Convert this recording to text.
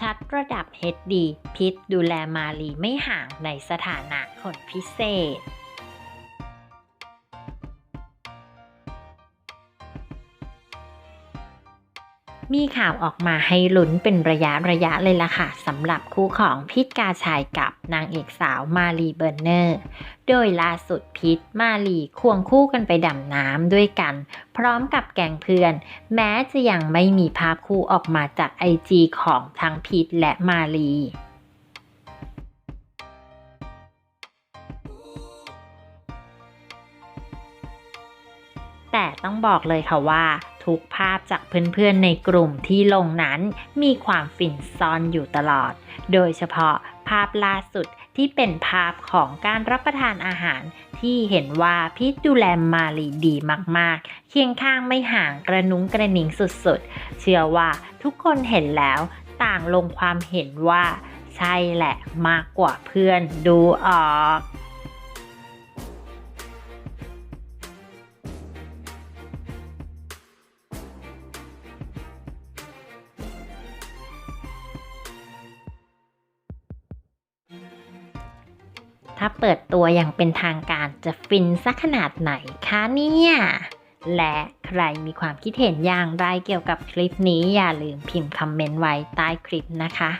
ชัดระดับ HD พิษดูแลมาลีไม่ห่างในสถานะคนพิเศษ มีข่าวออกมาให้ลุ้นเป็นระยะระยะเลยล่ะค่ะสำหรับคู่ของพิษกาชัยกับนางเอกสาวมาลีเบอร์เนอร์ โดยล่าสุดพิษมาลีควงคู่กันไปดำน้ำด้วยกัน พร้อมกับแกงเพื่อน แม้จะยังไม่มีภาพคู่ออกมาจากไอจีของทั้งพิษและมาลีแต่ต้องบอกเลยค่ะว่า ทุกภาพจากเพื่อนๆในกลุ่มที่ลงนั้น มีความฟินซ่อนอยู่ตลอด โดยเฉพาะภาพล่าสุดที่เป็นภาพของการรับประทานอาหาร ที่เห็นว่าพีทดูแลมาลีดีมากๆ เคียงข้างไม่ห่างกระนุ้งกระหนิงสุดๆ เชื่อว่าทุกคนเห็นแล้วต่างลงความเห็นว่า ใช่แหละมากกว่าเพื่อนดูออก ถ้าเปิดตัวอย่างเป็นทางการจะฟินสักขนาดไหนคะเนี่ย และใครมีความคิดเห็นอย่างไรเกี่ยวกับคลิปนี้อย่าลืมพิมพ์คอมเมนต์ไว้ใต้คลิปนะคะ